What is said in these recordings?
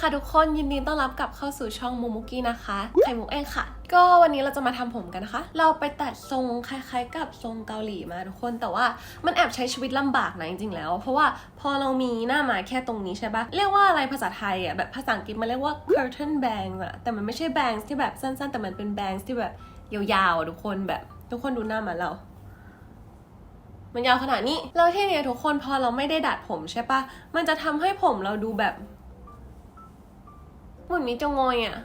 ค่ะทุกคนยินดีต้อนรับกลับเข้าสู่ช่องมูมุกี้นะคะไข่มุกเองค่ะ ก็วันนี้เราจะมาทำผมกันนะคะ เราไปตัดทรงคล้ายๆ กับทรงเกาหลีมาทุกคนแต่ว่ามันแอบใช้ชีวิตลำบากนะจริงๆแล้ว เพราะว่าพอเรามีหน้ามาแค่ตรงนี้ใช่ปะเรียกว่าอะไรภาษาไทยอะแบบภาษาอังกฤษมันเรียกว่า curtain bangs อะแต่มันไม่ใช่ bangs ที่แบบสั้น ๆ แต่มันเป็น bangs ที่แบบยาวๆอะทุกคนแบบทุกคนดูหน้ามาเรามันยาวขนาดนี้ แล้วที่เนี้ยทุกคนพอเราไม่ได้ดัดผมใช่ปะ มันจะทำให้ผมเราดูแบบ เหมือนมีเจ้างอยอะ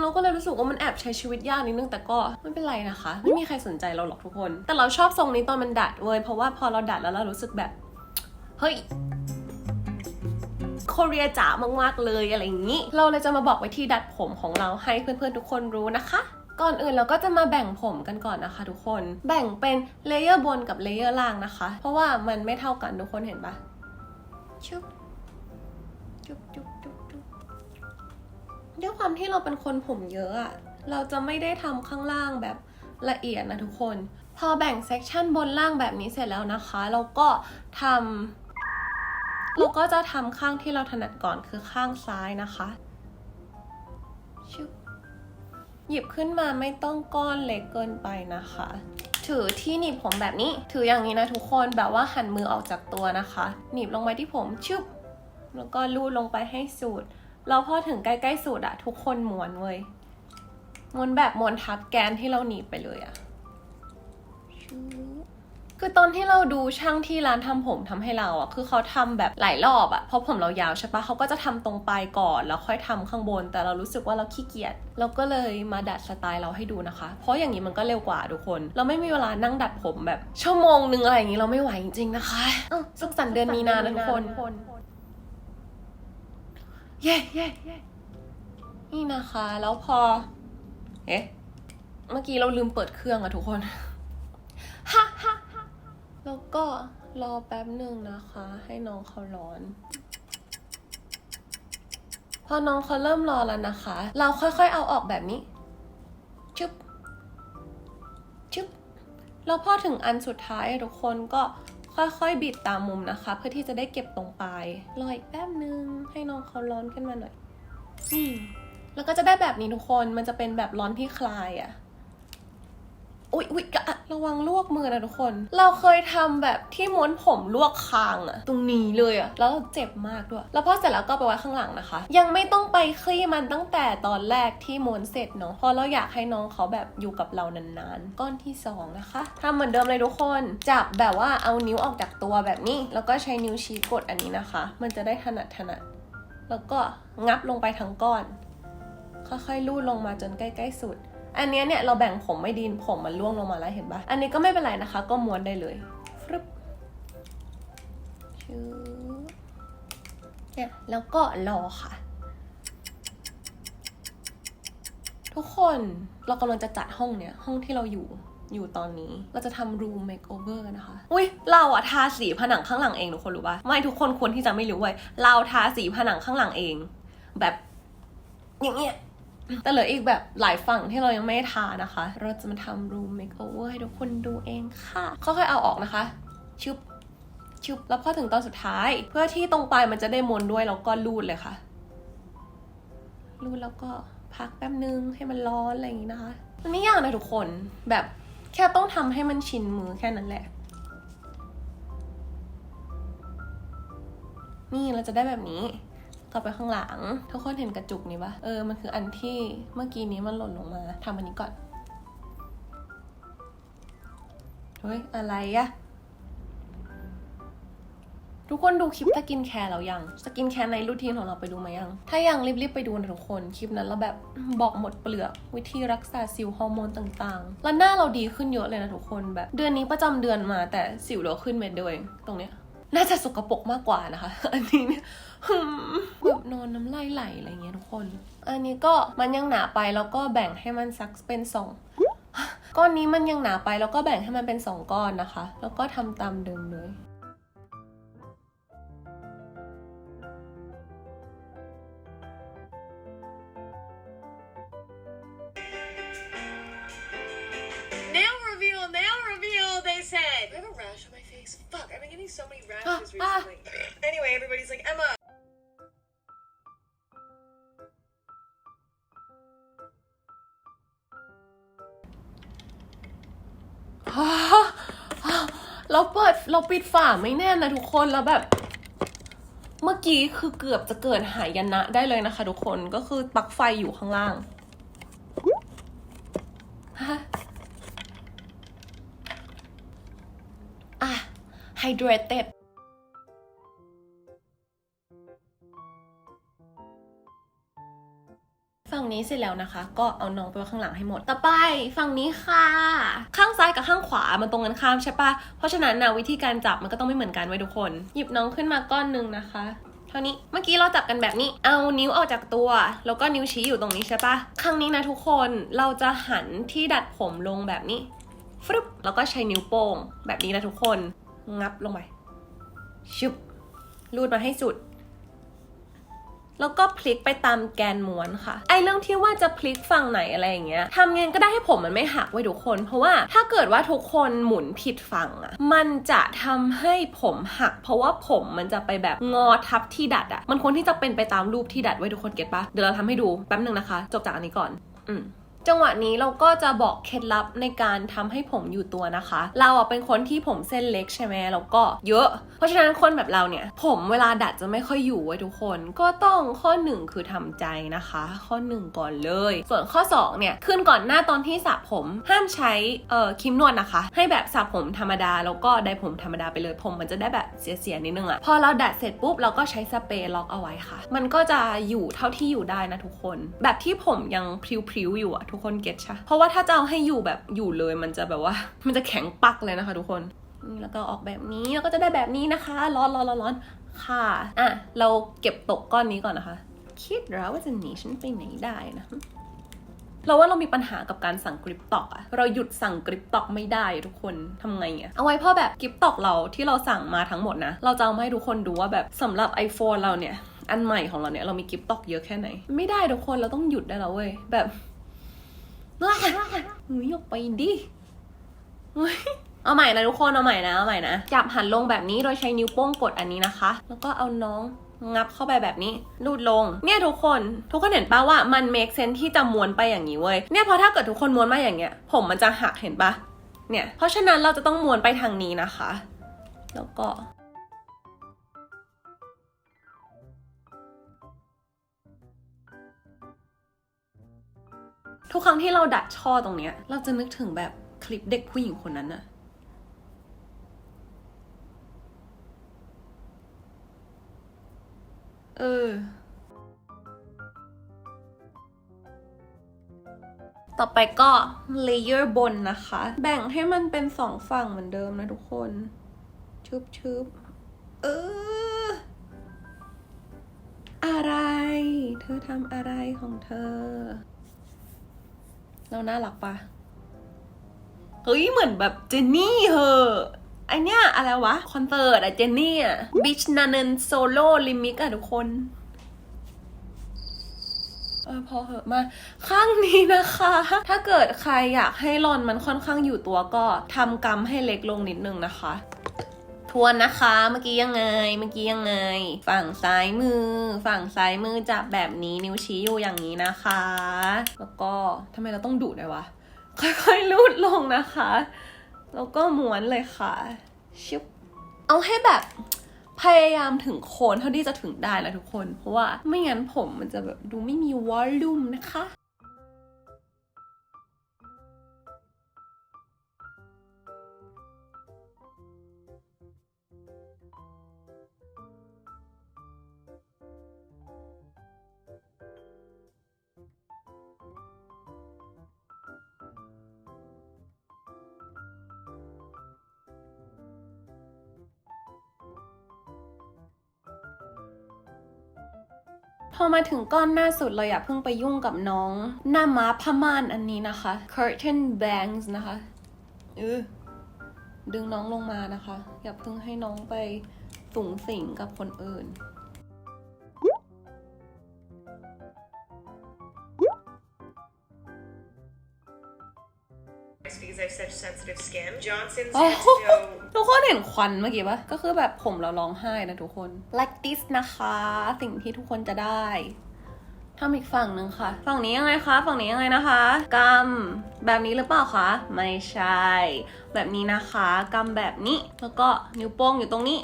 เราก็เลยรู้สึกว่ามันแอบใช้ชีวิตยากนิดนึงแต่ก็ไม่เป็นไรนะคะ ไม่มีใครสนใจเราหรอกทุกคน แต่เราชอบทรงนี้ตอนมันดัดเว้ยเพราะว่าพอเราดัดแล้วเรารู้สึกแบบ เฮ้ยโคเรียจ๋ามากๆเลยอะไรอย่างนี้ เราเลยจะมาบอกวิธีดัดผมของเราให้เพื่อนๆทุกคนรู้นะคะ ก่อนอื่นเราก็จะมาแบ่งผมกันก่อนนะคะทุกคน แบ่งเป็นเลเยอร์บนกับเลเยอร์ล่างนะคะ เพราะว่ามันไม่เท่ากันทุกคนเห็นปะชุบจุบจุบจุบจุบ ด้วยความที่เราเป็นคนผมเยอะอะเราจะไม่ได้ทำข้างล่างแบบละเอียดนะทุกคน พอแบ่งเซกชันบนล่างแบบนี้เสร็จแล้วนะคะ เราก็ทำเราก็จะทำข้างที่เราถนัดก่อนคือข้างซ้ายนะคะหยิบขึ้นมาไม่ต้องก้อนเล็กเกินไปนะคะ ถือที่หนีบผมแบบนี้ ถืออย่างนี้นะทุกคนแบบว่าหันมือออกจากตัวนะคะ หนีบลงไปที่ผมชึบแล้วก็ลูดลงไปให้สุด เราพอถึงใกล้ๆสุดอะทุกคนม้วนเว้ยม้วนแบบม้วนทับแกนที่เราหนีไปเลยอะคือตอนที่เราดูช่างที่ร้านทำผมทำให้เราอะคือเขาทำแบบหลายรอบอะเพราะผมเรายาวใช่ปะเขาก็จะทำตรงปลายก่อนแล้วค่อยทำข้างบน แต่เรารู้สึกว่าเราขี้เกียจเราก็เลยมาดัดสไตล์เราให้ดูนะคะ เพราะอย่างนี้มันก็เร็วกว่าทุกคน เราไม่มีเวลานั่งดัดผมแบบชั่วโมงนึงอะไรอย่างนี้เราไม่ไหวจริงๆนะคะสุขสันต์เดือนมีนานทุกคน เย้เย้เย้นี่นะคะ แล้วพอ เอ๊ะ เมื่อกี้เราลืมเปิดเครื่องอะทุกคนฮะฮะฮะแล้วก็รอแป๊บหนึ่งนะคะ ให้น้องเขาร้อน พอน้องเขาเริ่มร้อนแล้วนะคะ เราค่อยๆเอาออกแบบนี้ชึบชึบแล้วพอถึงอันสุดท้ายทุกคนก็ ค่อยๆ บิดตามมุมนะคะ เพื่อที่จะได้เก็บตรงปลายรออีกแป๊บนึงให้น้องเขาร้อนขึ้นมาหน่อยนี่แล้วก็จะได้แบบนี้ทุกคนมันจะเป็นแบบร้อนที่คลายอะ่ะ อุ๊ยอุ๊ยกะระวังลวกมือนะทุกคน เราเคยทำแบบที่ม้วนผมลวกคางอะตรงนี้เลยอะแล้วเราเจ็บมากด้วย แล้วพอเสร็จแล้วก็ไปไว้ข้างหลังนะคะ ยังไม่ต้องไปคลี่มันตั้งแต่ตอนแรกที่ม้วนเสร็จเนาะเพราะเราอยากให้น้องเขาแบบอยู่กับเรานานๆ ก้อนที่สองนะคะทำเหมือนเดิมเลยทุกคน จับแบบว่าเอานิ้วออกจากตัวแบบนี้ แล้วก็ใช้นิ้วชี้กดอันนี้นะคะ มันจะได้ถนัดถนัดแล้วก็งับลงไปทั้งก้อน ค่อยๆลูดลงมาจนใกล้ๆสุด อันนี้เนี่ยเราแบ่งผมไม่ดีผมมันร่วงลงมาแล้วเห็นปะอันนี้ก็ไม่เป็นไรนะคะ ก็ม้วนได้เลยฟรึบชืบเนี่ยแล้วก็รอค่ะ ทุกคนเรากำลังจะจัดห้องเนี่ย ห้องที่เราอยู่อยู่ตอนนี้เราจะทำ room makeover กันนะคะ อุ้ยเราอะทาสีผนังข้างหลังเองทุกคนรู้ปะไม่ทุกคนควรที่จะไม่รู้เว้ยเราทาสีผนังข้างหลังเอง แบบอย่างเงี้ย แต่เหลืออีกแบบหลายฝั่งที่เรายังไม่ทานะคะ เราจะมาทำ room makeover ให้ทุกคนดูเองค่ะค่อยๆเอาออกนะคะชุบชุบแล้วพอถึงตอนสุดท้าย เพื่อที่ตรงปลายมันจะได้มนด้วยแล้วก็รูดเลยค่ะ รูดแล้วก็พักแป๊บนึงให้มันร้อนอะไรอย่างนี้นะคะ มันไม่ยากนะทุกคนแบบแค่ต้องทำให้มันชินมือแค่นั้นแหละ นี่เราจะได้แบบนี้ ต่อไปข้างหลัง ทุกคนเห็นกระจุกนี้ปะเออมันคืออันที่เมื่อกี้นี้มันหล่นลงมาทำอันนี้ก่อนเฮ้ยอะไรอะทุกคนดูคลิปสกินแคร์เรายัง สกินแคร์ในรูทีนของเราไปดูมายัง ถ้ายังรีบๆไปดูนะทุกคน คลิปนั้นเราแบบบอกหมดเปลือก วิธีรักษาสิวฮอร์โมนต่างๆ แล้วหน้าเราดีขึ้นเยอะเลยนะทุกคนแบบ เดือนนี้ประจำเดือนมาแต่สิวเราขึ้นเม็ดเดียวเองตรงเนี้ย น่าจะสกปรกมากกว่านะคะ อันนี้เนี่ย แบบนอนน้ำลายไหลอะไรเงี้ยทุกคน อันนี้ก็มันยังหนาไปแล้วก็แบ่งให้มันสักเป็นสองก้อนนี้มันยังหนาไปแล้วก็แบ่งให้มันเป็นสองก้อนนะคะ แล้วก็ทำตามเดิมเลย Nail reveal, nail reveal, they said. เราเปิดเราปิดฝาไม่แน่นนะทุกคนแล้วแบบ เมื่อกี้คือเกือบจะเกิดหายนะได้เลยนะคะ ทุกคนก็คือปลั๊กไฟอยู่ข้างล่างฮะอะไฮเดรตเต็ ฝั่งนี้เสร็จแล้วนะคะ ก็เอาน้องไปไว้ข้างหลังให้หมด ต่อไปฝั่งนี้ค่ะ ข้างซ้ายกับข้างขวามันตรงกันข้ามใช่ปะเพราะฉะนั้นนะวิธีการจับมันก็ต้องไม่เหมือนกันไว้ทุกคน หยิบน้องขึ้นมาก้อนหนึ่งนะคะเท่านี้เมื่อกี้เราจับกันแบบนี้ เอานิ้วออกจากตัว แล้วก็นิ้วชี้อยู่ตรงนี้ใช่ปะครั้งนี้นะทุกคน เราจะหันที่ดัดผมลงแบบนี้ฟรึบแล้วก็ใช้นิ้วโป้งแบบนี้นะทุกคน งับลงไปชุบรูดมาให้สุด แล้วก็พลิกไปตามแกนม้วนค่ะ ไอเรื่องที่ว่าจะพลิกฝั่งไหนอะไรอย่างเงี้ยทำไงก็ได้ให้ผมมันไม่หักไว้ทุกคน เพราะว่าถ้าเกิดว่าทุกคนหมุนผิดฝั่งอะมันจะทำให้ผมหัก เพราะว่าผมมันจะไปแบบงอทับที่ดัดอะมันควรที่จะเป็นไปตามรูปที่ดัดไว้ทุกคนเก็ตปะเดี๋ยวเราทำให้ดูแป๊บหนึ่งนะคะ จบจากอันนี้ก่อน อืม จังหวะนี้เราก็จะบอกเคล็ดลับในการทำให้ผมอยู่ตัวนะคะ เราอะเป็นคนที่ผมเส้นเล็กใช่ไหมแล้วก็เยอะ เพราะฉะนั้นคนแบบเราเนี่ย ผมเวลาดัดจะไม่ค่อยอยู่ไว้ทุกคน ก็ต้องข้อหนึ่งคือทำใจนะคะ ข้อหนึ่งก่อนเลย ส่วนข้อสองเนี่ยขึ้นก่อนหน้าตอนที่สระผมห้ามใช้เอ่อครีมนวดนะคะ ให้แบบสระผมธรรมดาแล้วก็ได้ผมธรรมดาไปเลยผมมันจะได้แบบเสียๆนิดนึงอะพอเราดัดเสร็จปุ๊บเราก็ใช้สเปรย์ล็อกเอาไว้ค่ะ มันก็จะอยู่เท่าที่อยู่ได้นะทุกคน แบบที่ผมยังพริ้วๆอยู่อะทุกคนเก็ตใช่เพราะว่าถ้าจะเอาให้อยู่แบบอยู่เลยมันจะแบบว่า มันจะแข็งปักเลยนะคะ ทุกคนนี่แล้วก็ออกแบบนี้แล้วก็จะได้แบบนี้นะคะ ร้อนร้อนร้อนร้อนค่ะอะเราเก็บตกก้อนนี้ก่อนนะคะ คิดแล้วว่าจะหนีฉันไปไหนได้นะเราว่าเรามีปัญหากับการสั่งกริปตอกอะเราหยุดสั่งกริปตอกไม่ได้ทุกคนทำไงอะเอาไว้เพราะแบบกริปตอกเราที่เราสั่งมาทั้งหมดนะ เราจะเอามาให้ทุกคนดูว่าแบบสำหรับ iPhone เราเนี่ย อันใหม่ของเราเนี่ยเรามีกริปตอกเยอะแค่ไหน ไม่ได้ทุกคนเราต้องหยุดได้แล้วเว้ยแบบ ว้าหนูยกไปดิเอาใหม่นะทุกคนเอาใหม่นะเอาใหม่นะจับหันลงแบบนี้โดยใช้นิ้วโป้งกดอันนี้นะคะ แล้วก็เอาน้องงับเข้าไปแบบนี้ลูดลง เนี่ยทุกคน ทุกคนเห็นปะว่ามัน make sense ที่จะม้วนไปอย่างนี้เว้ยเนี่ยเพราะถ้าเกิดทุกคนม้วนมาอย่างเงี้ย ผมมันจะหักเห็นปะเนี่ยเพราะฉะนั้นเราจะต้องม้วนไปทางนี้นะคะ แล้วก็ ทุกครั้งที่เราดัดช่อตรงเนี้ย เราจะนึกถึงแบบคลิปเด็กผู้หญิงคนนั้นอะเออ ต่อไปก็เลเยอร์บนนะคะ แบ่งให้มันเป็นสองฝั่งเหมือนเดิมนะทุกคนชุบชุบเออ อะไร เธอทำอะไรของเธอ เราน่ารักปะเฮ้ยเหมือนแบบเจนนี่เหอะไอเนี้ยอะไรวะ คอนเสิร์ตอะเจนนี่อะบิชนันเนนโซโล่ลิมิกอะทุกคนเออพอเหอะมาข้างนี้นะคะ ถ้าเกิดใครอยากให้รอนมันค่อนข้างอยู่ตัวก็ทำกำให้เล็กลงนิดนึงนะคะ ทวนนะคะ เมื่อกี้ยังไง เมื่อกี้ยังไง ฝั่งซ้ายมือ ฝั่งซ้ายมือจับแบบนี้นิ้วชี้อยู่อย่างนี้นะคะ แล้วก็ทำไมเราต้องดุด้วยวะ ค่อยๆลูดลงนะคะ แล้วก็ม้วนเลยค่ะชิบเอาให้แบบพยายามถึงโคนเท่าที่จะถึงได้นะทุกคน เพราะว่าไม่งั้นผมมันจะแบบดูไม่มีวอลลุ่มนะคะ พอมาถึงก้อนหน้าสุดเราอย่าเพิ่งไปยุ่งกับน้อง หน้าม้าพม่านอันนี้นะคะ curtain bangs นะคะเออดึงน้องลงมานะคะ อย่าเพิ่งให้น้องไปสูงสิงกับคนอื่น because I have such sensitive skin. Johnson's โอ้ head to toe ทุกคนเห็นควันเมื่อกี้ปะก็คือแบบผมเราร้องไห้นะทุกคน like this นะคะ สิ่งที่ทุกคนจะได้ทำอีกฝั่งหนึ่งค่ะ ฝั่งนี้ยังไงคะ ฝั่งนี้ยังไงนะคะกำแบบนี้หรือเปล่าคะ ไม่ใช่ แบบนี้นะคะกำแบบนี้ แล้วก็นิ้วโป้งอยู่ตรงนี้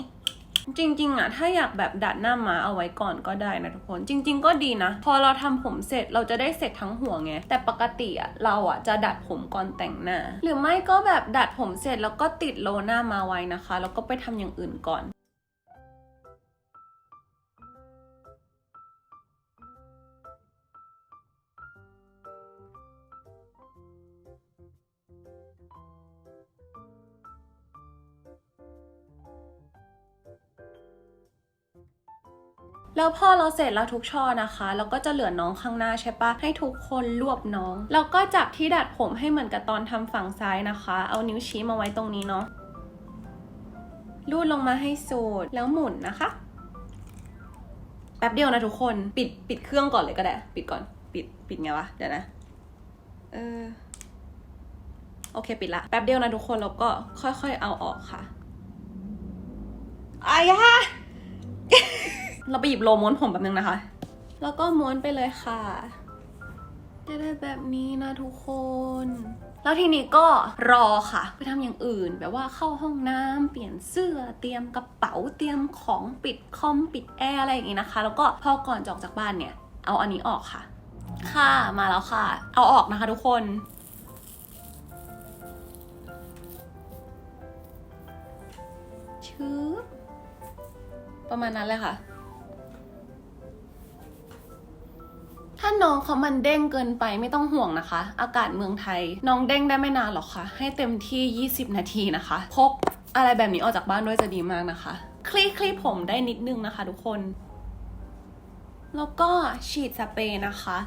จริง ๆอะถ้าอยากแบบดัดหน้าม้าเอาไว้ก่อนก็ได้นะทุกคน จริง ๆ ก็ดีนะ พอเราทำผมเสร็จเราจะได้เสร็จทั้งหัวไง แต่ปกติอะเราอะจะดัดผมก่อนแต่งหน้า หรือไม่ก็แบบดัดผมเสร็จแล้วก็ติดโลหน้ามาไว้นะคะ แล้วก็ไปทำอย่างอื่นก่อน แล้วพอเราเสร็จแล้วทุกช่อนะคะ เราก็จะเหลือน้องข้างหน้าใช่ปะให้ทุกคนรวบน้อง แล้วก็จับที่ดัดผมให้เหมือนกับตอนทำฝั่งซ้ายนะคะ เอานิ้วชี้มาไว้ตรงนี้เนาะลูดลงมาให้สุดแล้วหมุนนะคะแป๊บเดียวนะทุกคนปิดปิดเครื่องก่อนเลยก็ได้ ปิดก่อน ปิดปิดไงวะเดี๋ยวนะเออโอเคปิดละแป๊บเดียวนะทุกคนแล้วก็ค่อยๆเอาออกค่ะอายะ เราไปหยิบโลม้วนผมแบบนึงนะคะ แล้วก็ม้วนไปเลยค่ะจะได้แบบนี้นะทุกคน แล้วทีนี้ก็รอค่ะ ไปทำอย่างอื่น แบบว่าเข้าห้องน้ำเปลี่ยนเสื้อเตรียมกระเป๋าเตรียมของปิดคอมปิดแอร์อะไรอย่างงี้นะคะ แล้วก็พอก่อนจะออกจากบ้านเนี่ย เอาอันนี้ออกค่ะ ค่ะมาแล้วค่ะ เอาออกนะคะทุกคนชื้อประมาณนั้นเลยค่ะ น้องเขามันเด้งเกินไปไม่ต้องห่วงนะคะ อากาศเมืองไทย น้องเด้งได้ไม่นานหรอกค่ะ ให้เต็มที่ 20 นาทีนะคะพกอะไรแบบนี้ออกจากบ้านด้วยจะดีมากนะคะ คลี่คลี่ผมได้นิดนึงนะคะ ทุกคน แล้วก็ฉีดสเปรย์นะคะ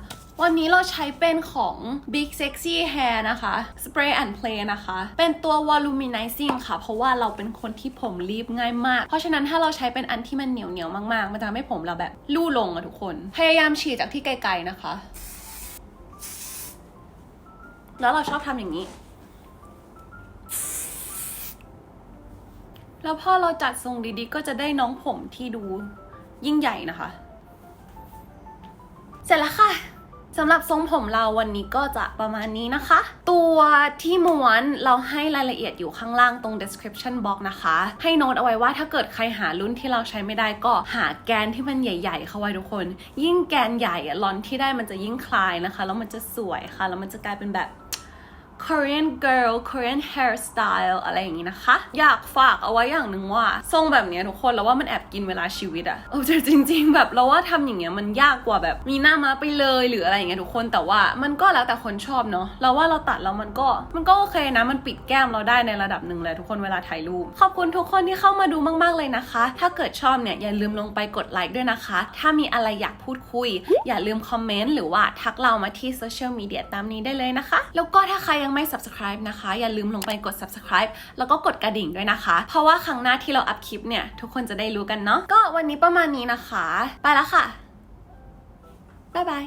วันนี้เราใช้เป็นของ Big Sexy Hair นะคะ Spray and Play นะคะ เป็นตัว Volumizing ค่ะ เพราะว่าเราเป็นคนที่ผมรีบง่ายมาก เพราะฉะนั้นถ้าเราใช้เป็นอันที่มันเหนียวเหนียวมากๆ มันจะทำให้ผมเราแบบลู่ลงอะทุกคน พยายามฉีดจากที่ไกลๆนะคะ แล้วเราชอบทำอย่างนี้แล้วพอเราจัดทรงดีๆ ก็จะได้น้องผมที่ดูยิ่งใหญ่นะคะ เสร็จแล้วค่ะ สำหรับทรงผมเราวันนี้ก็จะประมาณนี้นะคะ ตัวที่ม้วนเราให้รายละเอียดอยู่ข้างล่างตรง description box นะคะ ให้โน้ตเอาไว้ว่าถ้าเกิดใครหารุ่นที่เราใช้ไม่ได้ก็หาแกนที่มันใหญ่ ๆ เข้าไว้ทุกคน ยิ่งแกนใหญ่อะลอนที่ได้มันจะยิ่งคลายนะคะแล้วมันจะสวยค่ะแล้วมันจะกลายเป็นแบบ Korean girl Korean hairstyle อะไรอย่างนี้นะคะ อยากฝากเอาไว้อย่างหนึ่งว่า ทรงแบบเนี้ยทุกคนเราว่ามันแอบกินเวลาชีวิตอะเออจริง ๆ แบบเราว่าทำอย่างเงี้ยมันยากกว่าแบบมีหน้ามาไปเลยหรืออะไรอย่างเงี้ยทุกคนแต่ว่ามันก็แล้วแต่คนชอบเนาะเราว่าเราตัดแล้วมันก็มันก็โอเคนะ มันปิดแก้มเราได้ในระดับหนึ่งเลยทุกคนเวลาถ่ายรูปขอบคุณทุกคนที่เข้ามาดูมาก ๆ เลยนะคะ ถ้าเกิดชอบเนี่ยอย่าลืมลงไปกดไลค์ด้วยนะคะ ถ้ามีอะไรอยากพูดคุย อย่าลืมคอมเมนต์หรือว่าทักเรามาที่โซเชียลมีเดียตามนี้ได้เลยนะคะ แล้วก็ถ้าใครยังไม่ subscribe นะคะ อย่าลืมลงไปกด subscribe แล้วก็กดกระดิ่งด้วยนะคะ เพราะว่าครั้งหน้าที่เราอัพคลิปเนี่ย ทุกคนจะได้รู้กันเนาะก็วันนี้ประมาณนี้นะคะ ไปแล้วค่ะบ๊ายบาย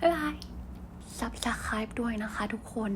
บ๊ายบาย subscribe ด้วยนะคะทุกคน